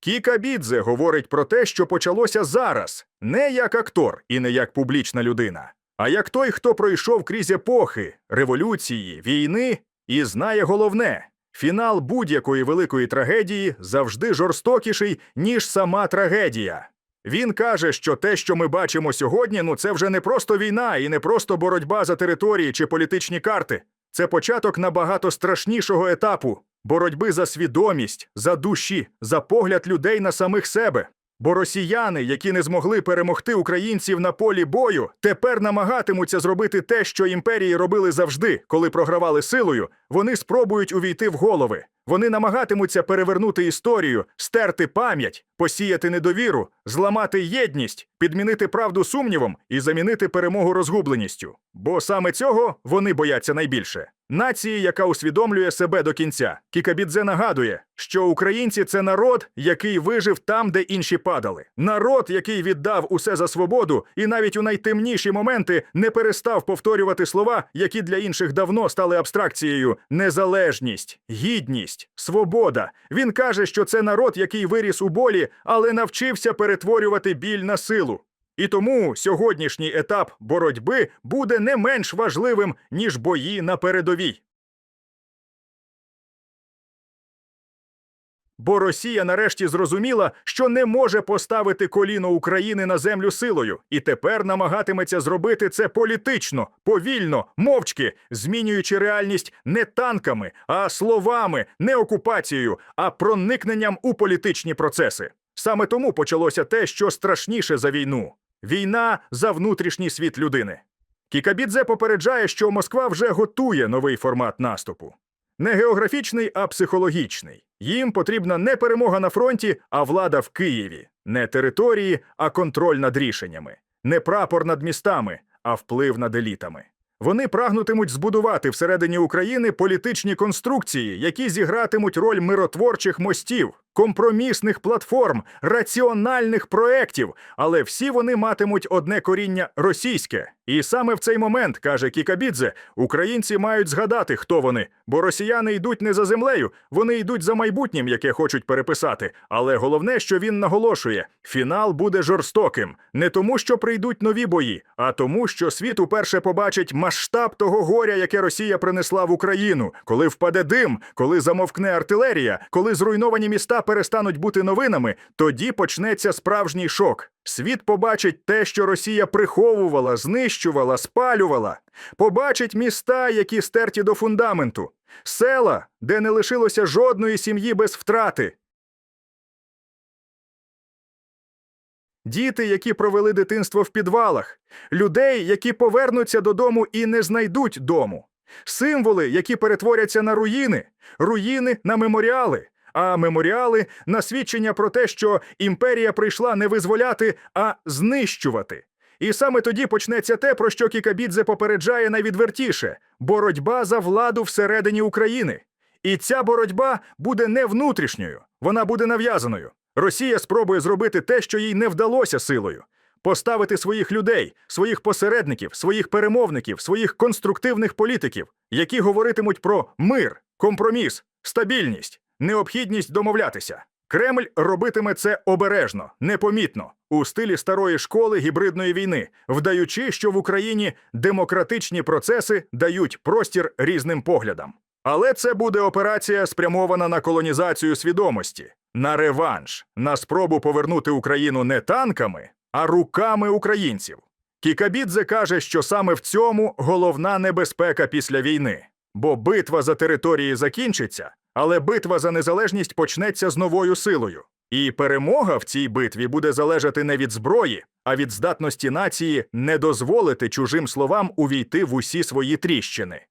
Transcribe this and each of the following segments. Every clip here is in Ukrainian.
Кікабідзе говорить про те, що почалося зараз, не як актор і не як публічна людина, а як той, хто пройшов крізь епохи, революції, війни і знає головне: фінал будь-якої великої трагедії завжди жорстокіший, ніж сама трагедія. Він каже, що те, що ми бачимо сьогодні, ну це вже не просто війна і не просто боротьба за території чи політичні карти. Це початок набагато страшнішого етапу боротьби за свідомість, за душі, за погляд людей на самих себе. Бо росіяни, які не змогли перемогти українців на полі бою, тепер намагатимуться зробити те, що імперії робили завжди, коли програвали силою. Вони спробують увійти в голови. Вони намагатимуться перевернути історію, стерти пам'ять, посіяти недовіру, зламати єдність, підмінити правду сумнівом і замінити перемогу розгубленістю. Бо саме цього вони бояться найбільше. Нації, яка усвідомлює себе до кінця. Кікабідзе нагадує, що українці це народ, який вижив там, де інші падали. Народ, який віддав усе за свободу, і навіть у найтемніші моменти не перестав повторювати слова, які для інших давно стали абстракцією: незалежність, гідність, свобода. Він каже, що це народ, який виріс у болі, але навчився перетворювати біль на силу. І тому сьогоднішній етап боротьби буде не менш важливим, ніж бої на передовій. Бо Росія нарешті зрозуміла, що не може поставити коліно України на землю силою, і тепер намагатиметься зробити це політично, повільно, мовчки, змінюючи реальність не танками, а словами, не окупацією, а проникненням у політичні процеси. Саме тому почалося те, що страшніше за війну війна за внутрішній світ людини. Кікабідзе попереджає, що Москва вже готує новий формат наступу. Не географічний, а психологічний. Їм потрібна не перемога на фронті, а влада в Києві, не території, а контроль над рішеннями, не прапор над містами, а вплив над елітами. Вони прагнутимуть збудувати всередині України політичні конструкції, які зігратимуть роль миротворчих мостів, компромісних платформ, раціональних проєктів, але всі вони матимуть одне коріння російське. І саме в цей момент, каже Кікабідзе, українці мають згадати, хто вони, бо росіяни йдуть не за землею, вони йдуть за майбутнім, яке хочуть переписати. Але головне, що він наголошує: фінал буде жорстоким, не тому, що прийдуть нові бої, а тому, що світ уперше побачить масштаб того горя, яке Росія принесла в Україну, коли впаде дим, коли замовкне артилерія, коли зруйновані міста перестануть бути новинами, тоді почнеться справжній шок. Світ побачить те, що Росія приховувала, знищувала, спалювала. Побачить міста, які стерті до фундаменту, села, де не лишилося жодної сім'ї без втрати. Діти, які провели дитинство в підвалах, людей, які повернуться додому і не знайдуть дому, символи, які перетворяться на руїни, руїни на меморіали, а меморіали на свідчення про те, що імперія прийшла не визволяти, а знищувати. І саме тоді почнеться те, про що Кікабідзе попереджає найвідвертіше боротьба за владу всередині України. І ця боротьба буде не внутрішньою, вона буде нав'язаною. Росія спробує зробити те, що їй не вдалося силою. Поставити своїх людей, своїх посередників, своїх перемовників, своїх конструктивних політиків, які говоритимуть про мир, компроміс, стабільність, необхідність домовлятися. Кремль робитиме це обережно, непомітно, у стилі старої школи гібридної війни, вдаючи, що в Україні демократичні процеси дають простір різним поглядам. Але це буде операція спрямована на колонізацію свідомості, на реванш, на спробу повернути Україну не танками, а руками українців. Кікабідзе каже, що саме в цьому головна небезпека після війни, бо битва за території закінчиться, але битва за незалежність почнеться з новою силою. І перемога в цій битві буде залежати не від зброї, а від здатності нації не дозволити чужим словам увійти в усі свої тріщини.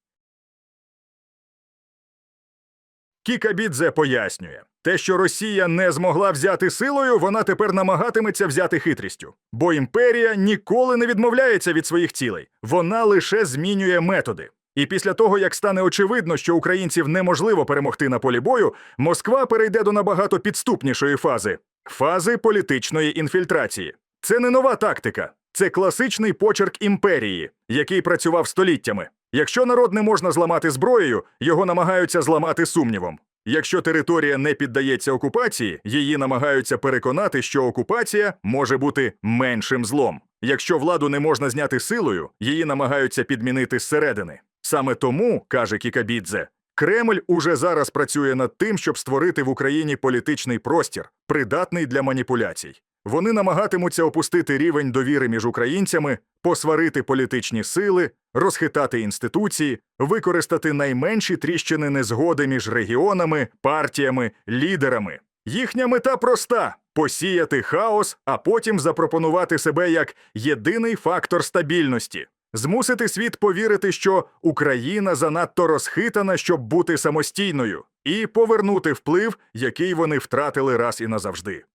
Кікабідзе пояснює, те, що Росія не змогла взяти силою, вона тепер намагатиметься взяти хитрістю. Бо імперія ніколи не відмовляється від своїх цілей, вона лише змінює методи. І після того, як стане очевидно, що українців неможливо перемогти на полі бою, Москва перейде до набагато підступнішої фази фази політичної інфільтрації. Це не нова тактика, це класичний почерк імперії, який працював століттями. Якщо народ не можна зламати зброєю, його намагаються зламати сумнівом. Якщо територія не піддається окупації, її намагаються переконати, що окупація може бути меншим злом. Якщо владу не можна зняти силою, її намагаються підмінити зсередини. Саме тому, каже Кікабідзе, Кремль уже зараз працює над тим, щоб створити в Україні політичний простір, придатний для маніпуляцій. Вони намагатимуться опустити рівень довіри між українцями, посварити політичні сили, розхитати інституції, використати найменші тріщини незгоди між регіонами, партіями, лідерами. Їхня мета проста посіяти хаос, а потім запропонувати себе як єдиний фактор стабільності. Змусити світ повірити, що Україна занадто розхитана, щоб бути самостійною, і повернути вплив, який вони втратили раз і назавжди.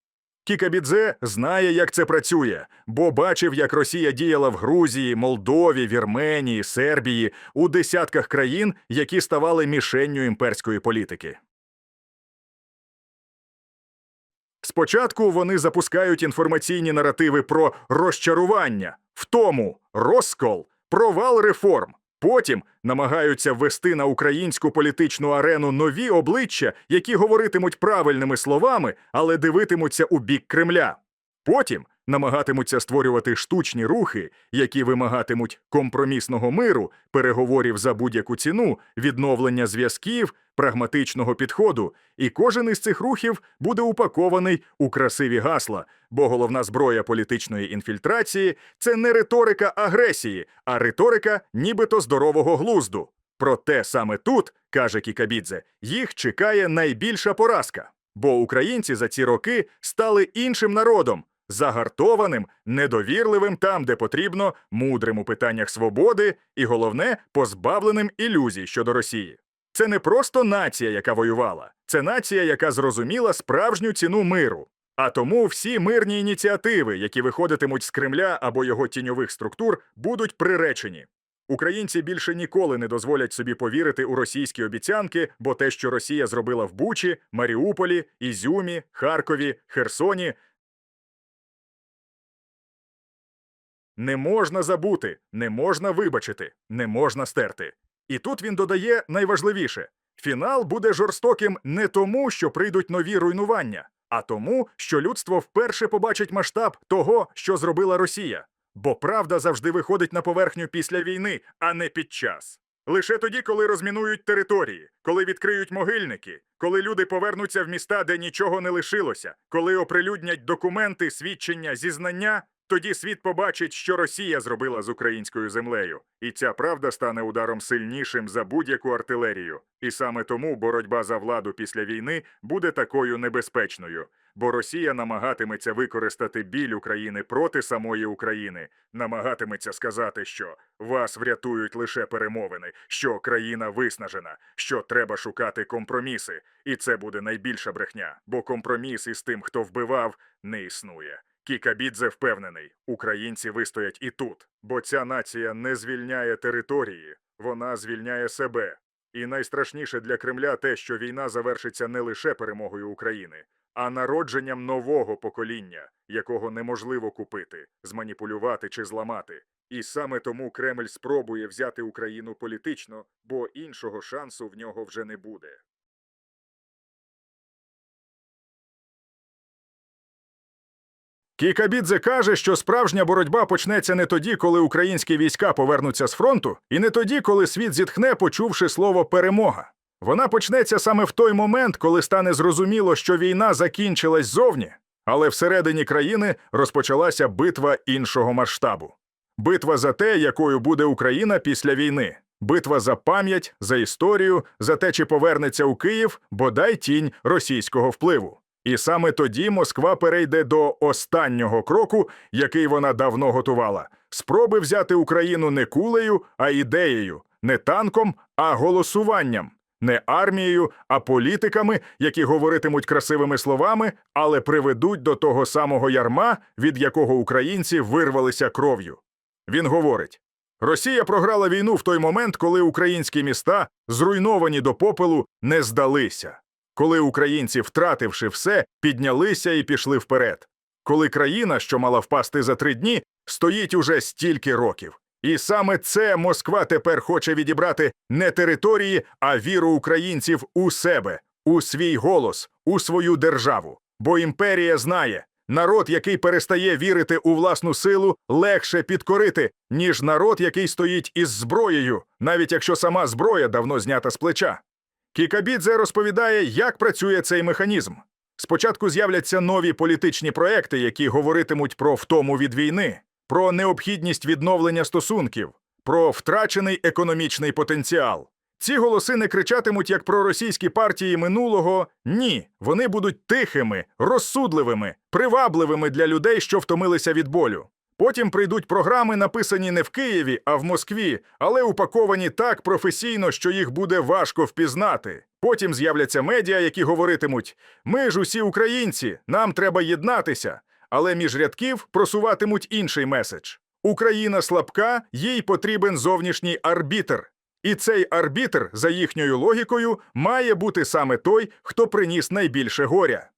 Кікабідзе знає, як це працює, бо бачив, як Росія діяла в Грузії, Молдові, Вірменії, Сербії, у десятках країн, які ставали мішенню імперської політики. Спочатку вони запускають інформаційні наративи про розчарування, втому, розкол, провал реформ. Потім намагаються ввести на українську політичну арену нові обличчя, які говоритимуть правильними словами, але дивитимуться у бік Кремля. Потім намагатимуться створювати штучні рухи, які вимагатимуть компромісного миру, переговорів за будь-яку ціну, відновлення зв'язків, прагматичного підходу. І кожен із цих рухів буде упакований у красиві гасла, бо головна зброя політичної інфільтрації це не риторика агресії, а риторика нібито здорового глузду. Проте саме тут, каже Кікабідзе, їх чекає найбільша поразка. Бо українці за ці роки стали іншим народом, загартованим, недовірливим там, де потрібно, мудрим у питаннях свободи і, головне, позбавленим ілюзій щодо Росії. Це не просто нація, яка воювала, це нація, яка зрозуміла справжню ціну миру. А тому всі мирні ініціативи, які виходитимуть з Кремля або його тіньових структур, будуть приречені. Українці більше ніколи не дозволять собі повірити у російські обіцянки, бо те, що Росія зробила в Бучі, Маріуполі, Ізюмі, Харкові, Херсоні, не можна забути, не можна вибачити, не можна стерти. І тут він додає найважливіше: фінал буде жорстоким не тому, що прийдуть нові руйнування, а тому, що людство вперше побачить масштаб того, що зробила Росія. Бо правда завжди виходить на поверхню після війни, а не під час. Лише тоді, коли розмінують території, коли відкриють могильники, коли люди повернуться в міста, де нічого не лишилося, коли оприлюднять документи, свідчення, зізнання, тоді світ побачить, що Росія зробила з українською землею, і ця правда стане ударом сильнішим за будь-яку артилерію. І саме тому боротьба за владу після війни буде такою небезпечною, бо Росія намагатиметься використати біль України проти самої України, намагатиметься сказати, що вас врятують лише перемовини, що країна виснажена, що треба шукати компроміси, і це буде найбільша брехня, бо компроміс із тим, хто вбивав, не існує. Кікабідзе впевнений, українці вистоять і тут, бо ця нація не звільняє території, вона звільняє себе. І найстрашніше для Кремля те, що війна завершиться не лише перемогою України, а народженням нового покоління, якого неможливо купити, зманіпулювати чи зламати. І саме тому Кремль спробує взяти Україну політично, бо іншого шансу в нього вже не буде. Кікабідзе каже, що справжня боротьба почнеться не тоді, коли українські війська повернуться з фронту, і не тоді, коли світ зітхне, почувши слово перемога. Вона почнеться саме в той момент, коли стане зрозуміло, що війна закінчилась зовні, але всередині країни розпочалася битва іншого масштабу. Битва за те, якою буде Україна після війни. Битва за пам'ять, за історію, за те, чи повернеться у Київ бодай тінь російського впливу. І саме тоді Москва перейде до останнього кроку, який вона давно готувала. Спроби взяти Україну не кулею, а ідеєю, не танком, а голосуванням, не армією, а політиками, які говоритимуть красивими словами, але приведуть до того самого ярма, від якого українці вирвалися кров'ю. Він говорить: Росія програла війну в той момент, коли українські міста, зруйновані до попелу, не здалися коли українці, втративши все, піднялися і пішли вперед, коли країна, що мала впасти за три дні, стоїть уже стільки років. І саме це Москва тепер хоче відібрати не території, а віру українців у себе, у свій голос, у свою державу. Бо імперія знає, народ, який перестає вірити у власну силу, легше підкорити, ніж народ, який стоїть із зброєю, навіть якщо сама зброя давно знята з плеча. Кікабідзе розповідає, як працює цей механізм. Спочатку з'являться нові політичні проекти, які говоритимуть про втому від війни, про необхідність відновлення стосунків, про втрачений економічний потенціал. Ці голоси не кричатимуть як про російські партії минулого. Ні, вони будуть тихими, розсудливими, привабливими для людей, що втомилися від болю. Потім прийдуть програми, написані не в Києві, а в Москві, але упаковані так професійно, що їх буде важко впізнати. Потім з'являться медіа, які говоритимуть: ми ж усі українці, нам треба єднатися. Але між рядків просуватимуть інший меседж: Україна слабка, їй потрібен зовнішній арбітр. І цей арбітр, за їхньою логікою, має бути саме той, хто приніс найбільше горя.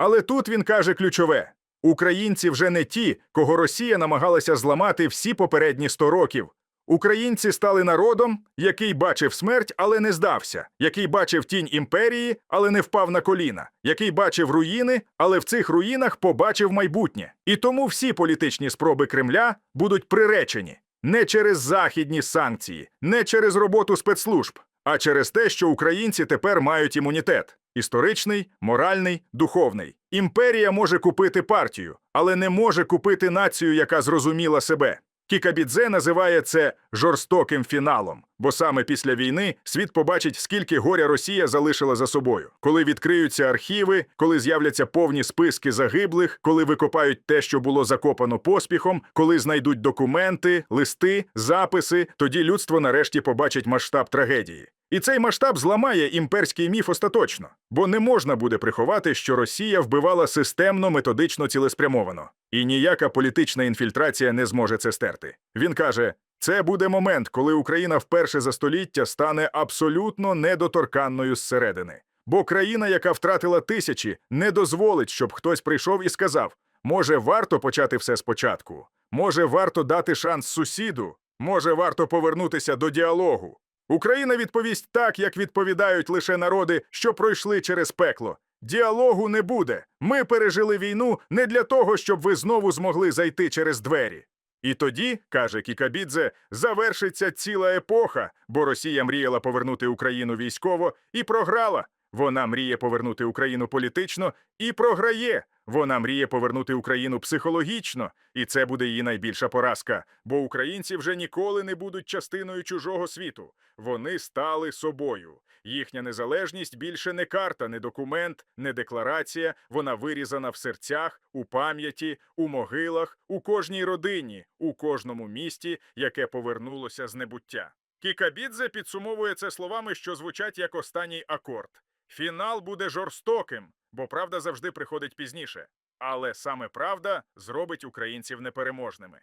Але тут він каже ключове: українці вже не ті, кого Росія намагалася зламати всі попередні 100 років. Українці стали народом, який бачив смерть, але не здався, який бачив тінь імперії, але не впав на коліна, який бачив руїни, але в цих руїнах побачив майбутнє. І тому всі політичні спроби Кремля будуть приречені не через західні санкції, не через роботу спецслужб, а через те, що українці тепер мають імунітет історичний, моральний, духовний. Імперія може купити партію, але не може купити націю, яка зрозуміла себе. Кікабідзе називає це жорстоким фіналом, бо саме після війни світ побачить, скільки горя Росія залишила за собою, коли відкриються архіви, коли з'являться повні списки загиблих, коли викопають те, що було закопано поспіхом, коли знайдуть документи, листи, записи. Тоді людство нарешті побачить масштаб трагедії. І цей масштаб зламає імперський міф остаточно, бо не можна буде приховати, що Росія вбивала системно, методично, цілеспрямовано, і ніяка політична інфільтрація не зможе це стерти. Він каже: це буде момент, коли Україна вперше за століття стане абсолютно недоторканною зсередини. Бо країна, яка втратила тисячі, не дозволить, щоб хтось прийшов і сказав: може, варто почати все спочатку, може, варто дати шанс сусіду, може, варто повернутися до діалогу. Україна відповість так, як відповідають лише народи, що пройшли через пекло. Діалогу не буде. Ми пережили війну не для того, щоб ви знову змогли зайти через двері. І тоді, каже Кікабідзе, завершиться ціла епоха, бо Росія мріяла повернути Україну військово і програла. Вона мріє повернути Україну політично і програє. Вона мріє повернути Україну психологічно, і це буде її найбільша поразка. Бо українці вже ніколи не будуть частиною чужого світу. Вони стали собою. Їхня незалежність більше не карта, не документ, не декларація. Вона вирізана в серцях, у пам'яті, у могилах, у кожній родині, у кожному місті, яке повернулося з небуття. Кікабідзе підсумовує це словами, що звучать як останній акорд. Фінал буде жорстоким, бо правда завжди приходить пізніше. Але саме правда зробить українців непереможними.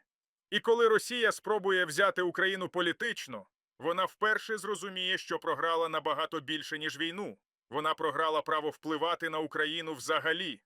І коли Росія спробує взяти Україну політично, вона вперше зрозуміє, що програла набагато більше, ніж війну. Вона програла право впливати на Україну взагалі.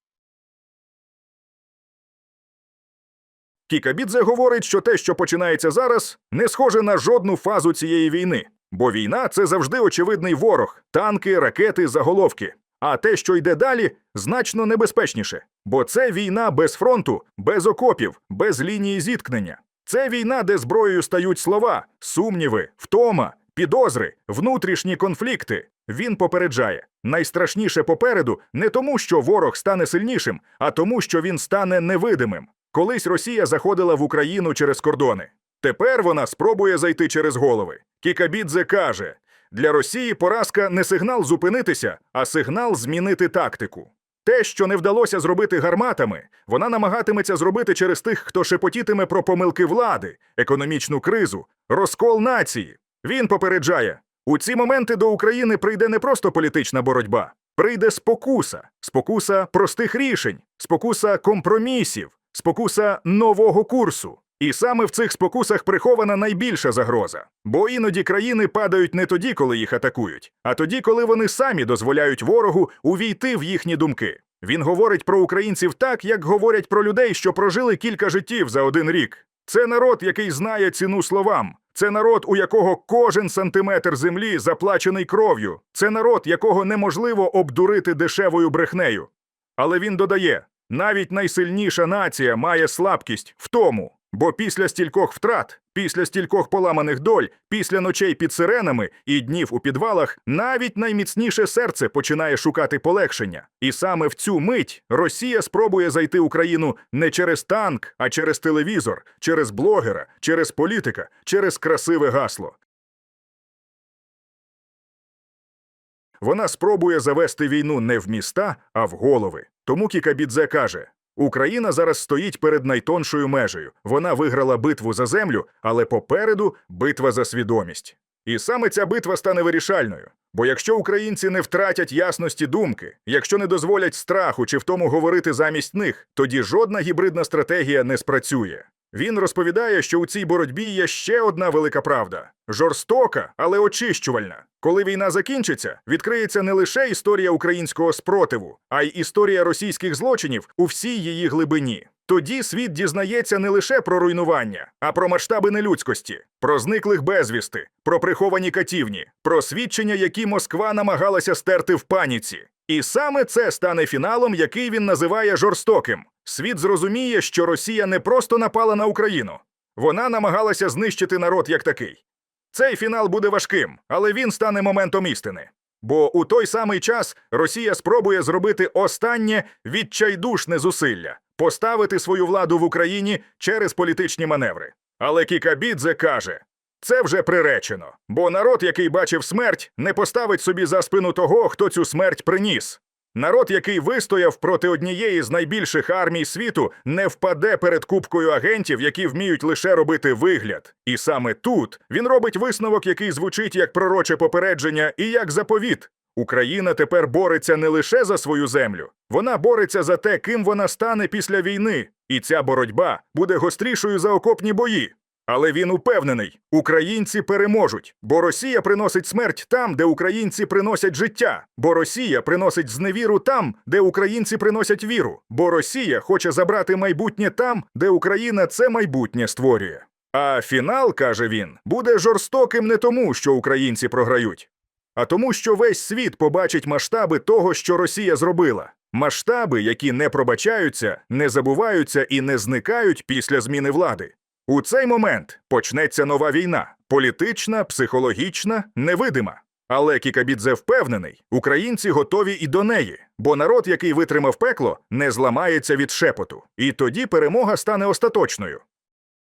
Кікабідзе говорить, що те, що починається зараз, не схоже на жодну фазу цієї війни. Бо війна це завжди очевидний ворог, танки, ракети, заголовки. А те, що йде далі, значно небезпечніше. Бо це війна без фронту, без окопів, без лінії зіткнення. Це війна, де зброєю стають слова, сумніви, втома, підозри, внутрішні конфлікти. Він попереджає найстрашніше попереду не тому, що ворог стане сильнішим, а тому, що він стане невидимим. Колись Росія заходила в Україну через кордони. Тепер вона спробує зайти через голови. Кікабідзе каже: для Росії поразка не сигнал зупинитися, а сигнал змінити тактику. Те, що не вдалося зробити гарматами, вона намагатиметься зробити через тих, хто шепотітиме про помилки влади, економічну кризу, розкол нації. Він попереджає: у ці моменти до України прийде не просто політична боротьба, прийде спокуса, спокуса простих рішень, спокуса компромісів, спокуса нового курсу. І саме в цих спокусах прихована найбільша загроза. Бо іноді країни падають не тоді, коли їх атакують, а тоді, коли вони самі дозволяють ворогу увійти в їхні думки. Він говорить про українців так, як говорять про людей, що прожили кілька життів за один рік. Це народ, який знає ціну словам. Це народ, у якого кожен сантиметр землі заплачений кров'ю. Це народ, якого неможливо обдурити дешевою брехнею. Але він додає: навіть найсильніша нація має слабкість в тому, бо після стількох втрат, після стількох поламаних доль, після ночей під сиренами і днів у підвалах, навіть найміцніше серце починає шукати полегшення. І саме в цю мить Росія спробує зайти Україну не через танк, а через телевізор, через блогера, через політика, через красиве гасло. Вона спробує завести війну не в міста, а в голови. Тому Кікабідзе каже: Україна зараз стоїть перед найтоншою межею. Вона виграла битву за землю, але попереду битва за свідомість. І саме ця битва стане вирішальною. Бо якщо українці не втратять ясності думки, якщо не дозволять страху чи в тому говорити замість них, тоді жодна гібридна стратегія не спрацює. Він розповідає, що у цій боротьбі є ще одна велика правда жорстока, але очищувальна. Коли війна закінчиться, відкриється не лише історія українського спротиву, а й історія російських злочинів у всій її глибині. Тоді світ дізнається не лише про руйнування, а про масштаби нелюдськості, про зниклих безвісти, про приховані катівні, про свідчення, які Москва намагалася стерти в паніці. І саме це стане фіналом, який він називає жорстоким. Світ зрозуміє, що Росія не просто напала на Україну, вона намагалася знищити народ як такий. Цей фінал буде важким, але він стане моментом істини. Бо у той самий час Росія спробує зробити останнє відчайдушне зусилля поставити свою владу в Україні через політичні маневри. Але Кікабідзе каже: це вже приречено, бо народ, який бачив смерть, не поставить собі за спину того, хто цю смерть приніс. Народ, який вистояв проти однієї з найбільших армій світу, не впаде перед кубкою агентів, які вміють лише робити вигляд. І саме тут він робить висновок, який звучить як пророче попередження і як заповіт. Україна тепер бореться не лише за свою землю, вона бореться за те, ким вона стане після війни, і ця боротьба буде гострішою за окопні бої. Але він упевнений, українці переможуть, бо Росія приносить смерть там, де українці приносять життя, бо Росія приносить зневіру там, де українці приносять віру, бо Росія хоче забрати майбутнє там, де Україна це майбутнє створює. А фінал, каже він, буде жорстоким не тому, що українці програють, а тому, що весь світ побачить масштаби того, що Росія зробила. Масштаби, які не пробачаються, не забуваються і не зникають після зміни влади. У цей момент почнеться нова війна політична, психологічна, невидима. Але Кікабідзе впевнений, українці готові і до неї, бо народ, який витримав пекло, не зламається від шепоту. І тоді перемога стане остаточною.